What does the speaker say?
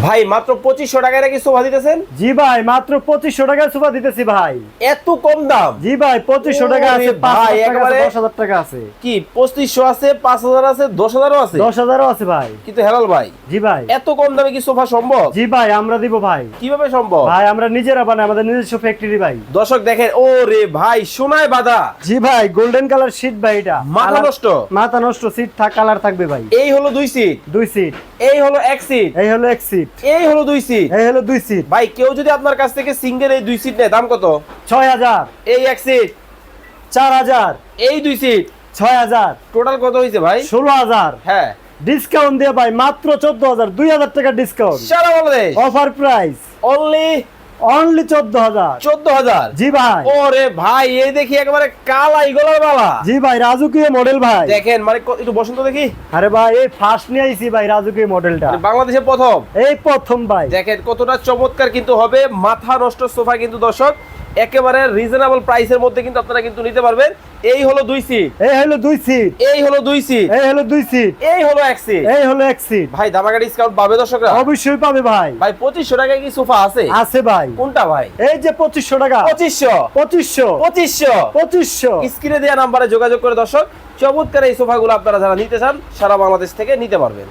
ভাই মাত্র পঁচিশশো টাকায় নাকি সোফা দিতেছেন? জি ভাই মাত্র পঁচিশশো টাকায় সোফা দিতেছি ভাই। এত কম দাম? জি ভাই পঁচিশশো টাকা আছে ভাই, একেবারে- দশ হাজার টাকা আছে। কি পঁচিশশো আছে পাঁচ হাজার আছে দশ হাজারও আছে? দশ হাজারও আছে ভাই। কিন্তু হেলাল ভাই জি ভাই। এত কম দামে কি সোফা সম্ভব? জি ভাই আমরা দিব ভাই। কীভাবে সম্ভব? ভাই আমরা নিজেরা বানাই আমাদের নিজস্ব ফ্যাক্টরি ভাই। দর্শক দেখেন ও রে ভাই সোনায় বাদা জি ভাই গোল্ডেন কালার সিট ভাই এটা। মাথা নষ্ট। মাথা নষ্ট সিট থাক কালার থাকবে ভাই। এই হলো দুই সিট দুই সিট এই হলো এক সিট এই হলো এক সিট এই হলো দুই সিট এই হলো দুই সিট ভাই কেউ যদি আপনার কাছ থেকে সিঙ্গেল এই দুই সিট নেয় দাম কত? ছয় হাজার। এই এক সিট চার হাজার। এই দুই সিট ছয় হাজার। টোটাল কত হয়েছে ভাই? ষোলো হাজার। হ্যাঁ। ডিসকাউন্ট দিয়ে ভাই মাত্র চোদ্দ হাজার। দুই হাজার টাকা ডিসকাউন্ট সারা Bangladesh? Offer price only only চোদ্দ হাজার। চোদ্দ হাজার? জি ভাই। ওরে ভাই এই দেখি একেবারে কালাই গলার বালা। জি ভাই রাজুকীয় মডেল ভাই। দেখেন মানে একটু বসন্ত দেখি। আরে ভাই এই ফার্স্ট নিয়ে আইছি ভাই রাজুকীয় মডেলটা মানে বাংলাদেশে প্রথম। এই প্রথম ভাই। দেখেন কতটা চমৎকার কিন্তু হবে। মাথা নষ্ট সোফা কিন্তু দর্শক। একেবারে রিজনেবল প্রাইসের মধ্যে কিন্তু আপনারা কিন্তু নিতে পারবেন। এই হলো দুই সিট এই হলো দুই সিট এই হলো দুই সিট এই হলো দুই সিট এই হলো এক সিট এই হলো এক সিট ভাই দামাকা ডিসকাউন্ট পাবে দর্শকরা? অবশ্যই পাবে ভাই। ভাই পঁচিশশো টাকায় কি সোফা আছে? আছে ভাই। কোনটা ভাই? এই যে পঁচিশশো টাকা। পঁচিশশো। পঁচিশশো। পঁচিশশো। পঁচিশশো। স্ক্রিনে দেওয়া নাম্বারে যোগাযোগ করে দর্শক চমৎকার এই সোফাগুলো আপনারা যারা নিতে চান সারা বাংলাদেশ থেকে নিতে পারবেন।